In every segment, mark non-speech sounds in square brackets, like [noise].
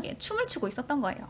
신나게 춤을 추고 있었던 거예요.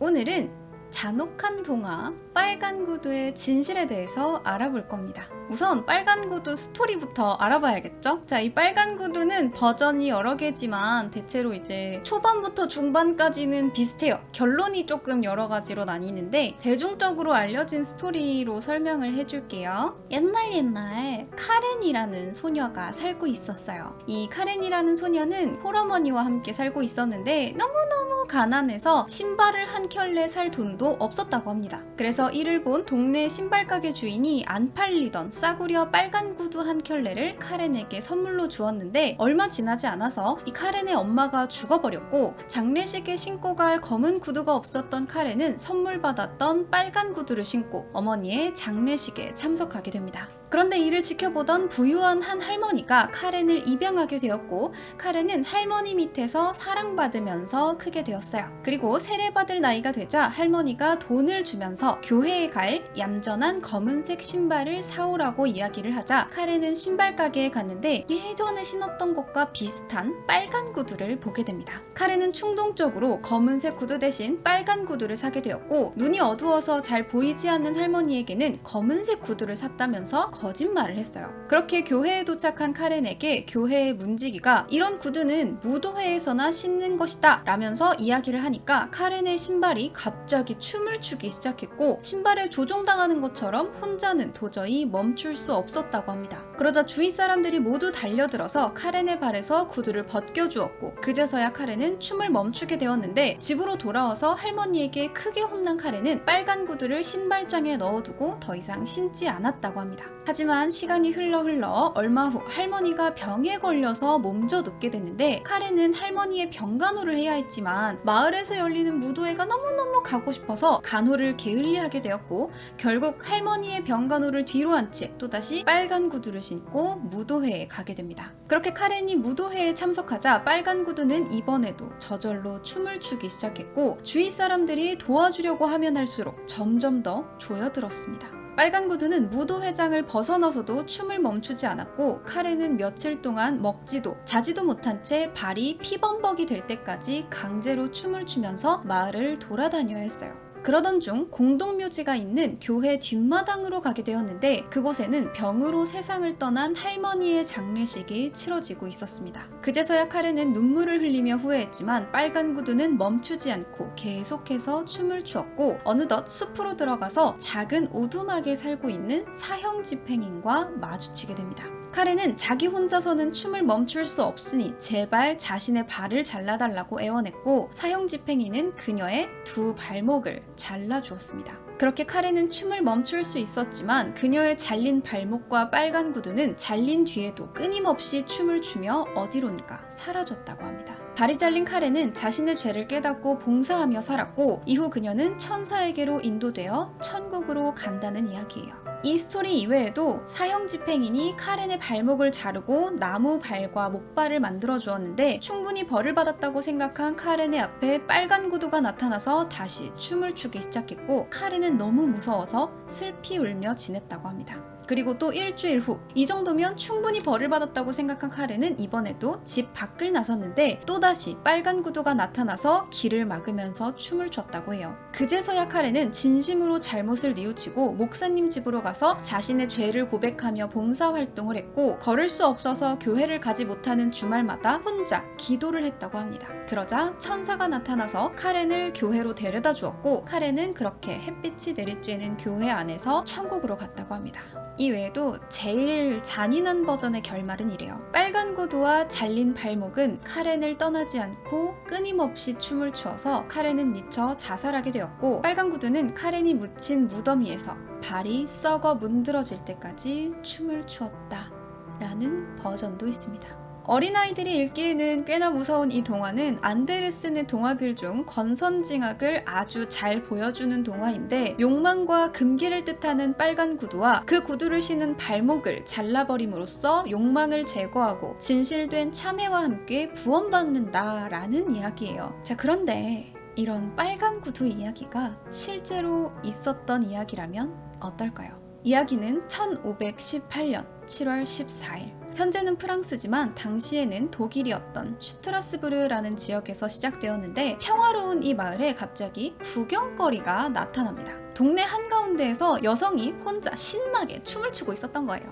오늘은 잔혹한 동화 빨간 구두의 진실에 대해서 알아볼 겁니다. 우선 빨간 구두 스토리부터 알아봐야겠죠? 자, 이 빨간 구두는 버전이 여러 개지만 대체로 이제 초반부터 중반까지는 비슷해요. 결론이 조금 여러 가지로 나뉘는데 대중적으로 알려진 스토리로 설명을 해줄게요. 옛날 옛날 카렌이라는 소녀가 살고 있었어요. 이 카렌이라는 소녀는 홀어머니와 함께 살고 있었는데 너무너무 가난해서 신발을 한 켤레 살 돈도 없었다고 합니다. 그래서 이를 본 동네 신발 가게 주인이 안 팔리던 싸구려 빨간 구두 한 켤레를 카렌에게 선물로 주었는데 얼마 지나지 않아서 이 카렌의 엄마가 죽어버렸고 장례식에 신고 갈 검은 구두가 없었던 카렌은 선물 받았던 빨간 구두를 신고 어머니의 장례식에 참석하게 됩니다. 그런데 이를 지켜보던 부유한 한 할머니가 카렌을 입양하게 되었고 카렌은 할머니 밑에서 사랑받으면서 크게 되었어요. 그리고 세례받을 나이가 되자 할머니가 돈을 주면서 교회에 갈 얌전한 검은색 신발을 사오라고 이야기를 하자 카렌은 신발 가게에 갔는데 예전에 신었던 것과 비슷한 빨간 구두를 보게 됩니다. 카렌은 충동적으로 검은색 구두 대신 빨간 구두를 사게 되었고 눈이 어두워서 잘 보이지 않는 할머니에게는 검은색 구두를 샀다면서 거짓말을 했어요. 그렇게 교회에 도착한 카렌에게 교회의 문지기가 이런 구두는 무도회에서나 신는 것이다 라면서 이야기를 하니까 카렌의 신발이 갑자기 춤을 추기 시작했고 신발에 조종당하는 것처럼 혼자는 도저히 멈출 수 없었다고 합니다. 그러자 주위 사람들이 모두 달려들어서 카렌의 발에서 구두를 벗겨주었고 그제서야 카렌은 춤을 멈추게 되었는데 집으로 돌아와서 할머니에게 크게 혼난 카렌은 빨간 구두를 신발장에 넣어두고 더 이상 신지 않았다고 합니다. 하지만 시간이 흘러 흘러 얼마 후 할머니가 병에 걸려서 몸져 눕게 됐는데 카렌은 할머니의 병간호를 해야 했지만 마을에서 열리는 무도회가 너무너무 가고 싶어서 간호를 게을리하게 되었고 결국 할머니의 병간호를 뒤로 한 채 또다시 빨간 구두를 신고 무도회에 가게 됩니다. 그렇게 카렌이 무도회에 참석하자 빨간 구두는 이번에도 저절로 춤을 추기 시작했고 주위 사람들이 도와주려고 하면 할수록 점점 더 조여들었습니다. 빨간 구두는 무도회장을 벗어나서도 춤을 멈추지 않았고 카렌은 며칠 동안 먹지도 자지도 못한 채 발이 피범벅이 될 때까지 강제로 춤을 추면서 마을을 돌아다녀야 했어요. 그러던 중 공동묘지가 있는 교회 뒷마당으로 가게 되었는데 그곳에는 병으로 세상을 떠난 할머니의 장례식이 치러지고 있었습니다. 그제서야 카렌은 눈물을 흘리며 후회했지만 빨간 구두는 멈추지 않고 계속해서 춤을 추었고 어느덧 숲으로 들어가서 작은 오두막에 살고 있는 사형 집행인과 마주치게 됩니다. 카렌은 자기 혼자서는 춤을 멈출 수 없으니 제발 자신의 발을 잘라달라고 애원했고 사형 집행이는 그녀의 두 발목을 잘라주었습니다. 그렇게 카렌은 춤을 멈출 수 있었지만 그녀의 잘린 발목과 빨간 구두는 잘린 뒤에도 끊임없이 춤을 추며 어디론가 사라졌다고 합니다. 발이 잘린 카렌은 자신의 죄를 깨닫고 봉사하며 살았고 이후 그녀는 천사에게로 인도되어 천국으로 간다는 이야기예요. 이 스토리 이외에도 사형 집행인이 카렌의 발목을 자르고 나무 발과 목발을 만들어 주었는데 충분히 벌을 받았다고 생각한 카렌의 앞에 빨간 구두가 나타나서 다시 춤을 추기 시작했고 카렌은 너무 무서워서 슬피 울며 지냈다고 합니다. 그리고 또 일주일 후 이 정도면 충분히 벌을 받았다고 생각한 카렌은 이번에도 집 밖을 나섰는데 또다시 빨간 구두가 나타나서 길을 막으면서 춤을 췄다고 해요. 그제서야 카렌은 진심으로 잘못을 뉘우치고 목사님 집으로 가서 자신의 죄를 고백하며 봉사 활동을 했고 걸을 수 없어서 교회를 가지 못하는 주말마다 혼자 기도를 했다고 합니다. 그러자 천사가 나타나서 카렌을 교회로 데려다 주었고 카렌은 그렇게 햇빛이 내리쬐는 교회 안에서 천국으로 갔다고 합니다. 이 외에도 제일 잔인한 버전의 결말은 이래요. 빨간 구두와 잘린 발목은 카렌을 떠나지 않고 끊임없이 춤을 추어서 카렌은 미쳐 자살하게 되었고 빨간 구두는 카렌이 묻힌 무더미에서 발이 썩어 문드러질 때까지 춤을 추었다. 라는 버전도 있습니다. 어린아이들이 읽기에는 꽤나 무서운 이 동화는 안데르슨의 동화들 중 권선징악을 아주 잘 보여주는 동화인데 욕망과 금기를 뜻하는 빨간 구두와 그 구두를 신은 발목을 잘라버림으로써 욕망을 제거하고 진실된 참회와 함께 구원받는다라는 이야기예요. 자, 그런데 이런 빨간 구두 이야기가 실제로 있었던 이야기라면 어떨까요? 이야기는 1518년 7월 14일 현재는 프랑스지만 당시에는 독일이었던 슈트라스부르라는 지역에서 시작되었는데 평화로운 이 마을에 갑자기 구경거리가 나타납니다. 동네 한가운데에서 여성이 혼자 신나게 춤을 추고 있었던 거예요.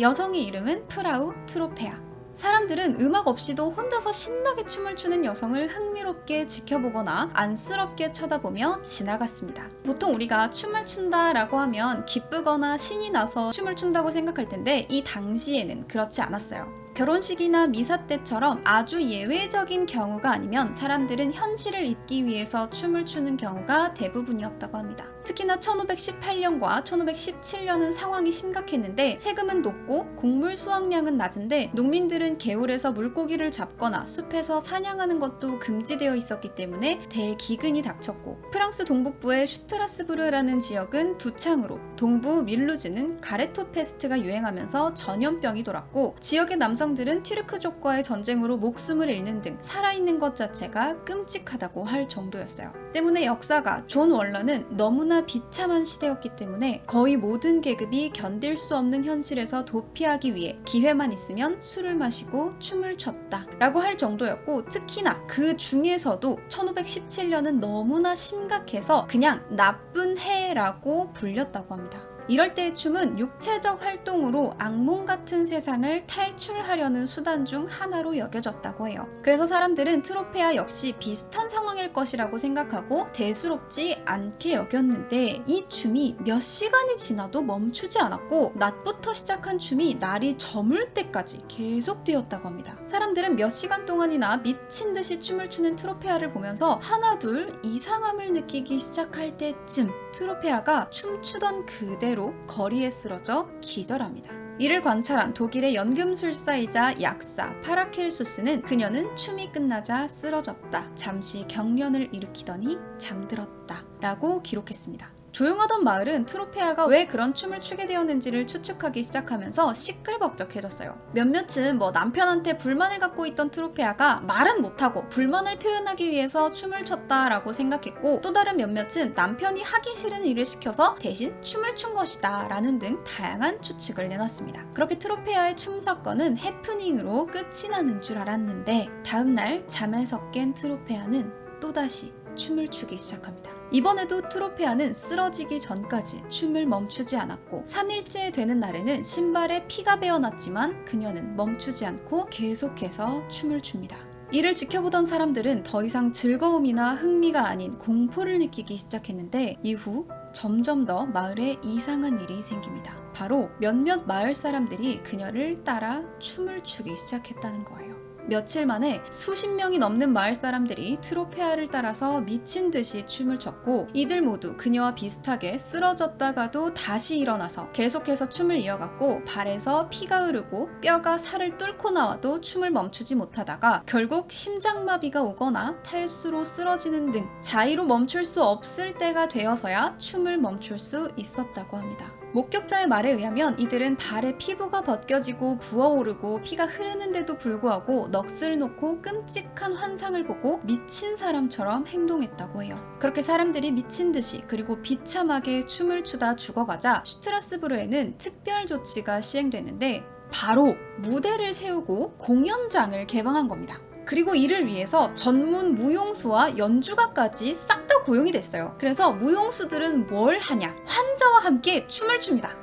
여성의 이름은 프라우 트로페아. 사람들은 음악 없이도 혼자서 신나게 춤을 추는 여성을 흥미롭게 지켜보거나 안쓰럽게 쳐다보며 지나갔습니다. 보통 우리가 춤을 춘다 라고 하면 기쁘거나 신이 나서 춤을 춘다고 생각할 텐데 이 당시에는 그렇지 않았어요. 결혼식이나 미사 때처럼 아주 예외적인 경우가 아니면 사람들은 현실을 잊기 위해서 춤을 추는 경우가 대부분이었다고 합니다. 특히나 1518년과 1517년은 상황이 심각했는데 세금은 높고 곡물 수확량은 낮은데 농민들은 개울에서 물고기를 잡거나 숲에서 사냥하는 것도 금지되어 있었기 때문에 대기근이 닥쳤고 프랑스 동북부의 슈트라스부르라는 지역은 두 창으로 동부 밀루즈는 가레토 페스트가 유행하면서 전염병이 돌았고 지역의 남성들은 튀르크족과의 전쟁으로 목숨을 잃는 등 살아있는 것 자체가 끔찍하다고 할 정도였어요. 때문에 역사가 존 월러는 너무나 비참한 시대였기 때문에 거의 모든 계급이 견딜 수 없는 현실에서 도피하기 위해 기회만 있으면 술을 마시고 춤을 췄다 라고 할 정도였고 특히나 그 중에서도 1517년은 너무나 심각해서 그냥 나쁜 해라고 불렸다고 합니다. 이럴 때의 춤은 육체적 활동으로 악몽 같은 세상을 탈출하려는 수단 중 하나로 여겨졌다고 해요. 그래서 사람들은 트로페아 역시 비슷한 상황일 것이라고 생각하고 대수롭지 않게 여겼는데 이 춤이 몇 시간이 지나도 멈추지 않았고 낮부터 시작한 춤이 날이 저물 때까지 계속되었다고 합니다. 사람들은 몇 시간 동안이나 미친 듯이 춤을 추는 트로페아를 보면서 하나 둘 이상함을 느끼기 시작할 때쯤 트로페아가 춤추던 그대로 거리에 쓰러져 기절합니다. 이를 관찰한 독일의 연금술사이자 약사 파라켈수스는 그녀는 춤이 끝나자 쓰러졌다. 잠시 경련을 일으키더니 잠들었다. 라고 기록했습니다. 조용하던 마을은 트로페아가 왜 그런 춤을 추게 되었는지를 추측하기 시작하면서 시끌벅적해졌어요. 몇몇은 뭐 남편한테 불만을 갖고 있던 트로페아가 말은 못하고 불만을 표현하기 위해서 춤을 췄다라고 생각했고 또 다른 몇몇은 남편이 하기 싫은 일을 시켜서 대신 춤을 춘 것이다 라는 등 다양한 추측을 내놨습니다. 그렇게 트로페아의 춤 사건은 해프닝으로 끝이 나는 줄 알았는데 다음날 잠에서 깬 트로페아는 또다시 춤을 추기 시작합니다. 이번에도 트로페아는 쓰러지기 전까지 춤을 멈추지 않았고 3일째 되는 날에는 신발에 피가 배어났지만 그녀는 멈추지 않고 계속해서 춤을 춥니다. 이를 지켜보던 사람들은 더 이상 즐거움이나 흥미가 아닌 공포를 느끼기 시작했는데 이후 점점 더 마을에 이상한 일이 생깁니다. 바로 몇몇 마을 사람들이 그녀를 따라 춤을 추기 시작했다는 거예요. 며칠 만에 수십 명이 넘는 마을 사람들이 트로페아를 따라서 미친 듯이 춤을 췄고 이들 모두 그녀와 비슷하게 쓰러졌다가도 다시 일어나서 계속해서 춤을 이어갔고 발에서 피가 흐르고 뼈가 살을 뚫고 나와도 춤을 멈추지 못하다가 결국 심장마비가 오거나 탈수로 쓰러지는 등 자의로 멈출 수 없을 때가 되어서야 춤을 멈출 수 있었다고 합니다. 목격자의 말에 의하면 이들은 발에 피부가 벗겨지고 부어오르고 피가 흐르는데도 불구하고 넋을 놓고 끔찍한 환상을 보고 미친 사람처럼 행동했다고 해요. 그렇게 사람들이 미친 듯이 그리고 비참하게 춤을 추다 죽어가자 슈트라스부르에는 특별 조치가 시행됐는데 바로 무대를 세우고 공연장을 개방한 겁니다. 그리고 이를 위해서 전문 무용수와 연주가까지 싹 다 고용이 됐어요. 그래서 무용수들은 뭘 하냐? 환자와 함께 춤을 춥니다.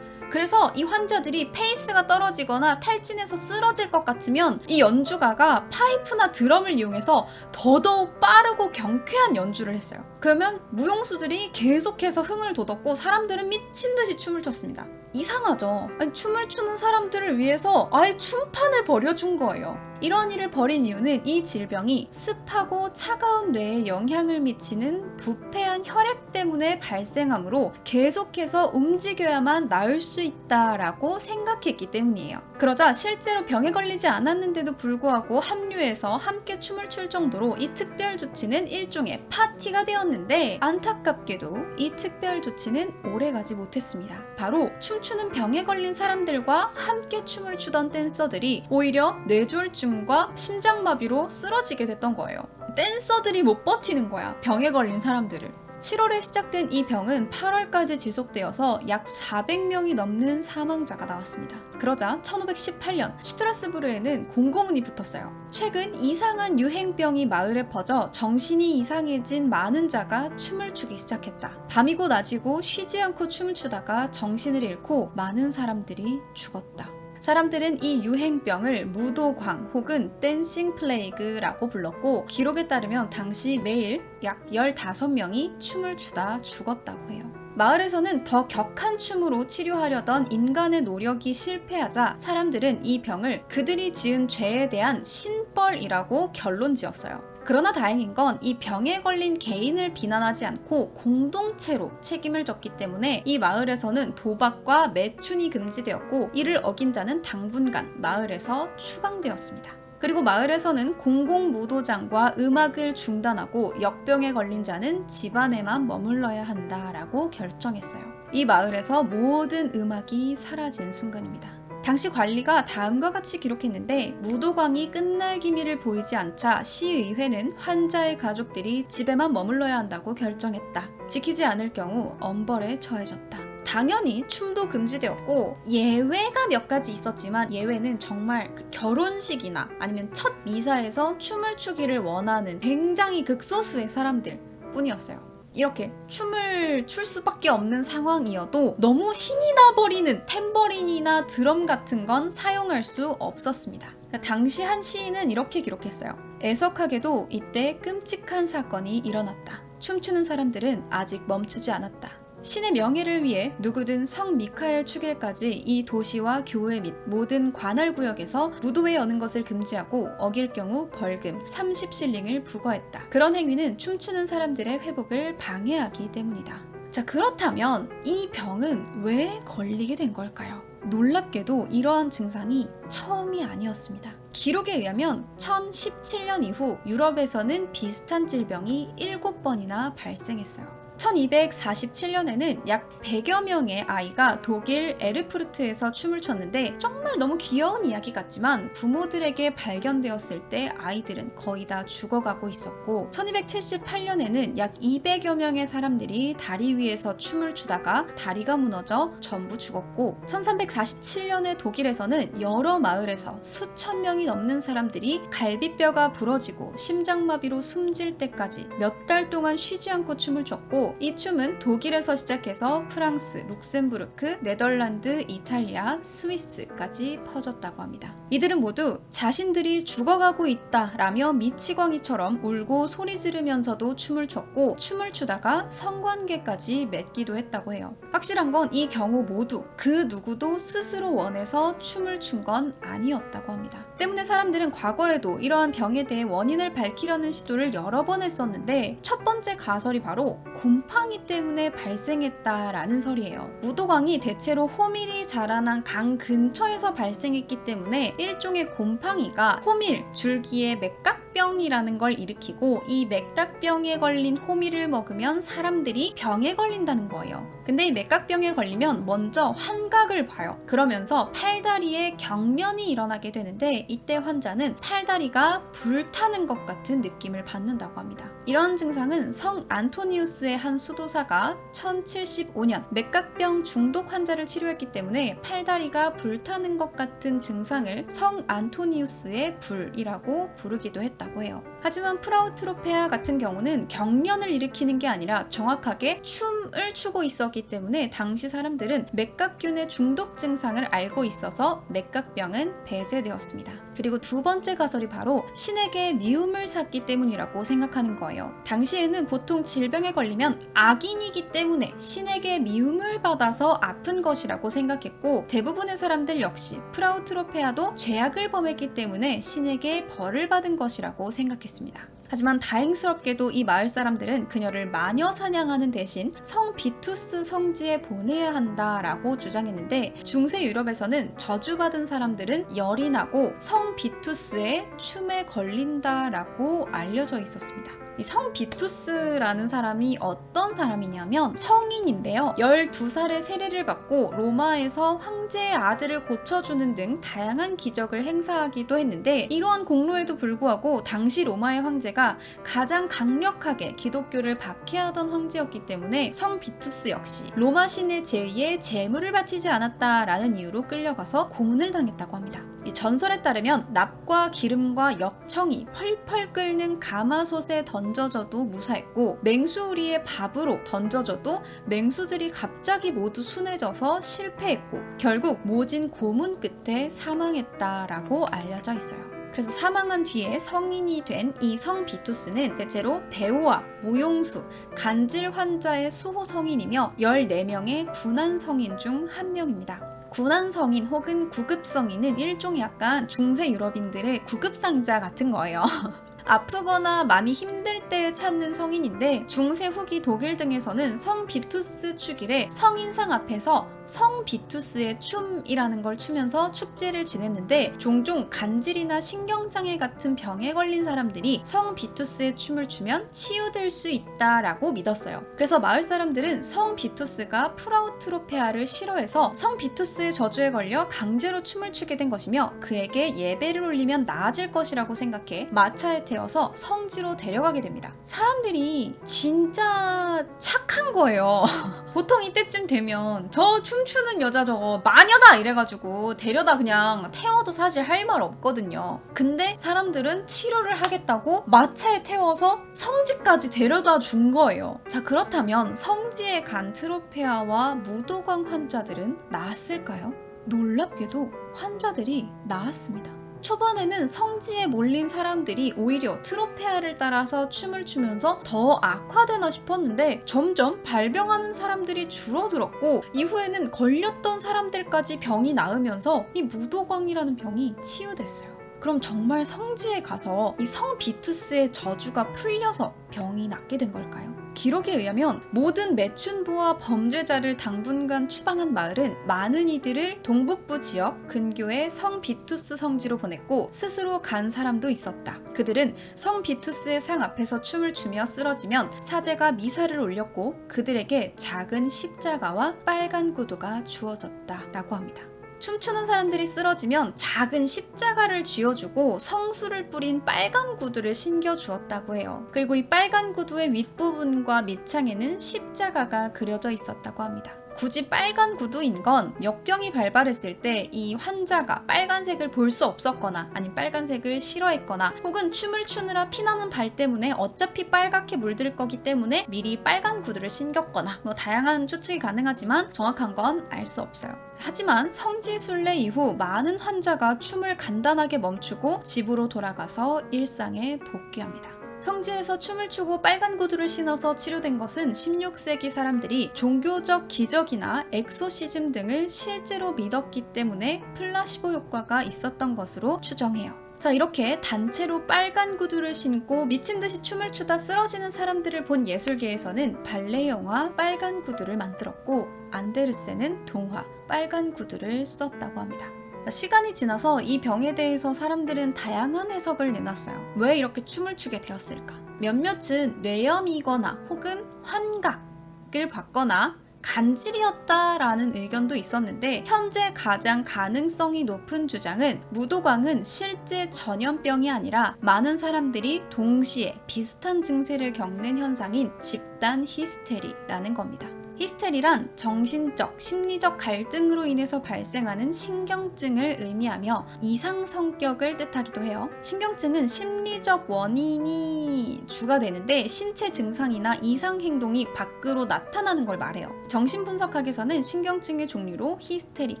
그래서 이 환자들이 페이스가 떨어지거나 탈진해서 쓰러질 것 같으면 이 연주가가 파이프나 드럼을 이용해서 더더욱 빠르고 경쾌한 연주를 했어요. 그러면 무용수들이 계속해서 흥을 돋웠고 사람들은 미친 듯이 춤을 췄습니다. 이상하죠? 아니, 춤을 추는 사람들을 위해서 아예 춤판을 벌여준 거예요. 이런 일을 벌인 이유는 이 질병이 습하고 차가운 뇌에 영향을 미치는 부패한 혈액 때문에 발생하므로 계속해서 움직여야만 나을 수 있다라고 생각했기 때문이에요. 그러자 실제로 병에 걸리지 않았는데도 불구하고 합류해서 함께 춤을 출 정도로 이 특별 조치는 일종의 파티가 되 었는데 안타깝게도 이 특별 조치는 오래 가지 못했습니다. 바로 춤추는 병에 걸린 사람들과 함께 춤을 추던 댄서들이 오히려 뇌졸중과 심장마비로 쓰러지게 됐던 거예요. 댄서들이 못 버티는 거야. 병에 걸린 사람들을. 7월에 시작된 이 병은 8월까지 지속되어서 약 400명이 넘는 사망자가 나왔습니다. 그러자 1518년 슈트라스부르에는 공고문이 붙었어요. 최근 이상한 유행병이 마을에 퍼져 정신이 이상해진 많은 자가 춤을 추기 시작했다. 밤이고 낮이고 쉬지 않고 춤을 추다가 정신을 잃고 많은 사람들이 죽었다. 사람들은 이 유행병을 무도광 혹은 댄싱 플레이그라고 불렀고 기록에 따르면 당시 매일 약 15명이 춤을 추다 죽었다고 해요. 마을에서는 더 격한 춤으로 치료하려던 인간의 노력이 실패하자 사람들은 이 병을 그들이 지은 죄에 대한 신벌이라고 결론 지었어요. 그러나 다행인 건 이 병에 걸린 개인을 비난하지 않고 공동체로 책임을 졌기 때문에 이 마을에서는 도박과 매춘이 금지되었고 이를 어긴 자는 당분간 마을에서 추방되었습니다. 그리고 마을에서는 공공무도장과 음악을 중단하고 역병에 걸린 자는 집안에만 머물러야 한다라고 결정했어요. 이 마을에서 모든 음악이 사라진 순간입니다. 당시 관리가 다음과 같이 기록했는데 무도광이 끝날 기미를 보이지 않자 시의회는 환자의 가족들이 집에만 머물러야 한다고 결정했다. 지키지 않을 경우 엄벌에 처해졌다. 당연히 춤도 금지되었고 예외가 몇 가지 있었지만 예외는 정말 그 결혼식이나 아니면 첫 미사에서 춤을 추기를 원하는 굉장히 극소수의 사람들 뿐이었어요. 이렇게 춤을 출 수밖에 없는 상황이어도 너무 신이 나버리는 탬버린이나 드럼 같은 건 사용할 수 없었습니다. 당시 한 시인은 이렇게 기록했어요. 애석하게도 이때 끔찍한 사건이 일어났다. 춤추는 사람들은 아직 멈추지 않았다. 신의 명예를 위해 누구든 성 미카엘 축일까지 이 도시와 교회 및 모든 관할 구역에서 무도회 여는 것을 금지하고 어길 경우 벌금 30실링을 부과했다. 그런 행위는 춤추는 사람들의 회복을 방해하기 때문이다. 자, 그렇다면 이 병은 왜 걸리게 된 걸까요? 놀랍게도 이러한 증상이 처음이 아니었습니다. 기록에 의하면 1017년 이후 유럽에서는 비슷한 질병이 7번이나 발생했어요. 1247년에는 약 100여 명의 아이가 독일 에르푸르트에서 춤을 췄는데 정말 너무 귀여운 이야기 같지만 부모들에게 발견되었을 때 아이들은 거의 다 죽어가고 있었고 1278년에는 약 200여 명의 사람들이 다리 위에서 춤을 추다가 다리가 무너져 전부 죽었고 1347년에 독일에서는 여러 마을에서 수천 명이 넘는 사람들이 갈비뼈가 부러지고 심장마비로 숨질 때까지 몇 달 동안 쉬지 않고 춤을 췄고 이 춤은 독일에서 시작해서 프랑스, 룩셈부르크, 네덜란드, 이탈리아, 스위스까지 퍼졌다고 합니다. 이들은 모두 자신들이 죽어가고 있다 라며 미치광이처럼 울고 소리 지르면서도 춤을 췄고 춤을 추다가 성관계까지 맺기도 했다고 해요. 확실한 건 이 경우 모두 그 누구도 스스로 원해서 춤을 춘 건 아니었다고 합니다. 때문에 사람들은 과거에도 이러한 병에 대해 원인을 밝히려는 시도를 여러 번 했었는데 첫 번째 가설이 바로 곰팡이 때문에 발생했다라는 설이에요. 무도광이 대체로 호밀이 자라난 강 근처에서 발생했기 때문에 일종의 곰팡이가 호밀 줄기의 맥각 병이라는 걸 일으키고 이 맥각병에 걸린 호밀을 먹으면 사람들이 병에 걸린다는 거예요. 근데 이 맥각병에 걸리면 먼저 환각을 봐요. 그러면서 팔다리에 경련이 일어나게 되는데 이때 환자는 팔다리가 불타는 것 같은 느낌을 받는다고 합니다. 이런 증상은 성 안토니우스의 한 수도사가 1075년 맥각병 중독 환자를 치료했기 때문에 팔다리가 불타는 것 같은 증상을 성 안토니우스의 불이라고 부르기도 했다 고 해요. 하지만 프라우트로페아 같은 경우는 경련을 일으키는 게 아니라 정확하게 춤을 추고 있었기 때문에 당시 사람들은 맥각균의 중독 증상을 알고 있어서 맥각병은 배제되었습니다. 그리고 두 번째 가설이 바로 신에게 미움을 샀기 때문이라고 생각하는 거예요. 당시에는 보통 질병에 걸리면 악인이기 때문에 신에게 미움을 받아서 아픈 것이라고 생각했고 대부분의 사람들 역시 프라우트로페아도 죄악을 범했기 때문에 신에게 벌을 받은 것이라고 생각했습니다. 하지만 다행스럽게도 이 마을 사람들은 그녀를 마녀 사냥하는 대신 성 비투스 성지에 보내야 한다라고 주장했는데 중세 유럽에서는 저주받은 사람들은 열이 나고 성 비투스의 춤에 걸린다라고 알려져 있었습니다. 이성 비투스라는 사람이 어떤 사람이냐면 성인인데요. 12살에 세례를 받고 로마에서 황제의 아들을 고쳐주는 등 다양한 기적을 행사하기도 했는데 이러한 공로에도 불구하고 당시 로마의 황제가 가장 강력하게 기독교를 박해하던 황제였기 때문에 성 비투스 역시 로마 신의 제의에 제물을 바치지 않았다라는 이유로 끌려가서 고문을 당했다고 합니다. 이 전설에 따르면 납과 기름과 역청이 펄펄 끓는 가마솥에 던 져져도 무사했고 맹수우리의 밥으로 던져져도 맹수들이 갑자기 모두 순해져서 실패했고 결국 모진 고문 끝에 사망했다라고 알려져 있어요. 그래서 사망한 뒤에 성인이 된 이 성 비투스는 대체로 배우와 무용수, 간질 환자의 수호 성인이며 14명의 군한 성인 중 한 명입니다. 군한 성인 혹은 구급 성인은 일종의 약간 중세 유럽인들의 구급 상자 같은 거예요. [laughs] 아프거나 많이 힘들 때 찾는 성인인데 중세 후기 독일 등에서는 성 비투스 축일에 성인상 앞에서 성 비투스의 춤이라는 걸 추면서 축제를 지냈는데 종종 간질이나 신경장애 같은 병에 걸린 사람들이 성 비투스의 춤을 추면 치유될 수 있다라고 믿었어요. 그래서 마을 사람들은 성 비투스가 프라우트로페아를 싫어해서 성 비투스의 저주에 걸려 강제로 춤을 추게 된 것이며 그에게 예배를 올리면 나아질 것이라고 생각해 마차에 태워서 성지로 데려가게 됩니다. 사람들이 진짜 착한 거예요. [laughs] 보통 이때쯤 되면 저춤 추는 여자 저거 마녀다 이래가지고 데려다 그냥 태워도 사실 할 말 없거든요. 근데 사람들은 치료를 하겠다고 마차에 태워서 성지까지 데려다 준 거예요. 자 그렇다면 성지에 간 트로페아와 무도광 환자들은 나았을까요? 놀랍게도 환자들이 나았습니다. 초반에는 성지에 몰린 사람들이 오히려 트로페아를 따라서 춤을 추면서 더 악화되나 싶었는데 점점 발병하는 사람들이 줄어들었고 이후에는 걸렸던 사람들까지 병이 나으면서 이 무도광이라는 병이 치유됐어요. 그럼 정말 성지에 가서 이 성 비투스의 저주가 풀려서 병이 낫게 된 걸까요? 기록에 의하면 모든 매춘부와 범죄자를 당분간 추방한 마을은 많은 이들을 동북부 지역 근교의 성 비투스 성지로 보냈고 스스로 간 사람도 있었다. 그들은 성 비투스의 상 앞에서 춤을 추며 쓰러지면 사제가 미사를 올렸고 그들에게 작은 십자가와 빨간 구두가 주어졌다라고 합니다. 춤추는 사람들이 쓰러지면 작은 십자가를 쥐어주고 성수를 뿌린 빨간 구두를 신겨 주었다고 해요. 그리고 이 빨간 구두의 윗부분과 밑창에는 십자가가 그려져 있었다고 합니다. 굳이 빨간 구두인 건 역병이 발발했을 때 이 환자가 빨간색을 볼 수 없었거나 아니 빨간색을 싫어했거나 혹은 춤을 추느라 피나는 발 때문에 어차피 빨갛게 물들 거기 때문에 미리 빨간 구두를 신겼거나 뭐 다양한 추측이 가능하지만 정확한 건 알 수 없어요. 하지만 성지 순례 이후 많은 환자가 춤을 간단하게 멈추고 집으로 돌아가서 일상에 복귀합니다. 성지에서 춤을 추고 빨간 구두를 신어서 치료된 것은 16세기 사람들이 종교적 기적이나 엑소시즘 등을 실제로 믿었기 때문에 플라시보 효과가 있었던 것으로 추정해요. 자, 이렇게 단체로 빨간 구두를 신고 미친 듯이 춤을 추다 쓰러지는 사람들을 본 예술계에서는 발레 영화 빨간 구두를 만들었고 안데르센은 동화 빨간 구두를 썼다고 합니다. 자, 시간이 지나서 이 병에 대해서 사람들은 다양한 해석을 내놨어요. 왜 이렇게 춤을 추게 되었을까? 몇몇은 뇌염이거나 혹은 환각을 받거나 간질이었다라는 의견도 있었는데 현재 가장 가능성이 높은 주장은 무도광은 실제 전염병이 아니라 많은 사람들이 동시에 비슷한 증세를 겪는 현상인 집단 히스테리라는 겁니다. 히스테리란 정신적, 심리적 갈등으로 인해서 발생하는 신경증을 의미하며 이상 성격을 뜻하기도 해요. 신경증은 심리적 원인이 주가 되는데 신체 증상이나 이상 행동이 밖으로 나타나는 걸 말해요. 정신분석학에서는 신경증의 종류로 히스테리,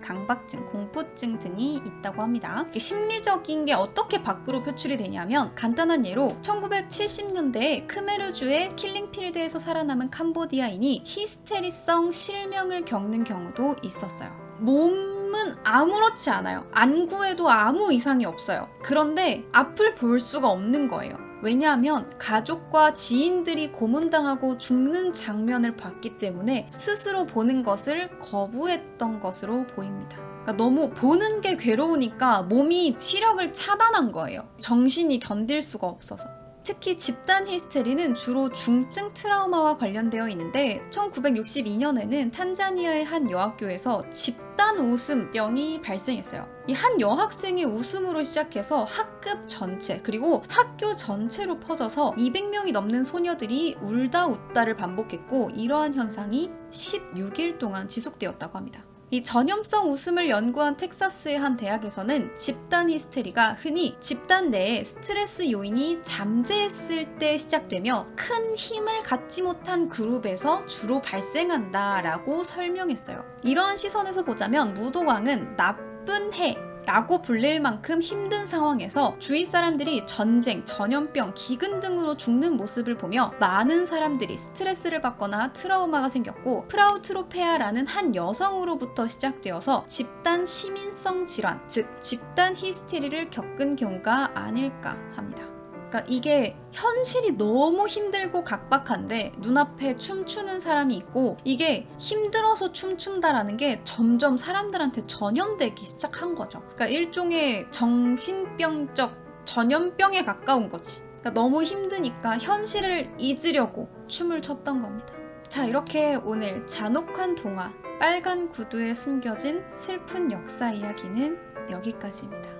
강박증, 공포증 등이 있다고 합니다. 심리적인 게 어떻게 밖으로 표출이 되냐면 간단한 예로 1970년대에 크메르주의 킬링필드에서 살아남은 캄보디아인이 히스테리 생리성 실명을 겪는 경우도 있었어요. 몸은 아무렇지 않아요. 안구에도 아무 이상이 없어요. 그런데 앞을 볼 수가 없는 거예요. 왜냐하면 가족과 지인들이 고문당하고 죽는 장면을 봤기 때문에 스스로 보는 것을 거부했던 것으로 보입니다. 그러니까 너무 보는 게 괴로우니까 몸이 시력을 차단한 거예요. 정신이 견딜 수가 없어서. 특히 집단 히스테리는 주로 중증 트라우마와 관련되어 있는데 1962년에는 탄자니아의 한 여학교에서 집단 웃음병이 발생했어요. 이 한 여학생의 웃음으로 시작해서 학급 전체 그리고 학교 전체로 퍼져서 200명이 넘는 소녀들이 울다 웃다를 반복했고 이러한 현상이 16일 동안 지속되었다고 합니다. 이 전염성 웃음을 연구한 텍사스의 한 대학에서는 집단 히스테리가 흔히 집단 내에 스트레스 요인이 잠재했을 때 시작되며 큰 힘을 갖지 못한 그룹에서 주로 발생한다라고 설명했어요. 이러한 시선에서 보자면 무도왕은 나쁜 해 라고 불릴 만큼 힘든 상황에서 주위 사람들이 전쟁, 전염병, 기근 등으로 죽는 모습을 보며 많은 사람들이 스트레스를 받거나 트라우마가 생겼고 프라우트로페아라는 한 여성으로부터 시작되어서 집단 시민성 질환, 즉 집단 히스테리를 겪은 경우가 아닐까 합니다. 그러니까 이게 현실이 너무 힘들고 각박한데 눈앞에 춤추는 사람이 있고 이게 힘들어서 춤춘다라는 게 점점 사람들한테 전염되기 시작한 거죠. 그러니까 일종의 정신병적 전염병에 가까운 거지. 그러니까 너무 힘드니까 현실을 잊으려고 춤을 췄던 겁니다. 자, 이렇게 오늘 잔혹한 동화 빨간 구두에 숨겨진 슬픈 역사 이야기는 여기까지입니다.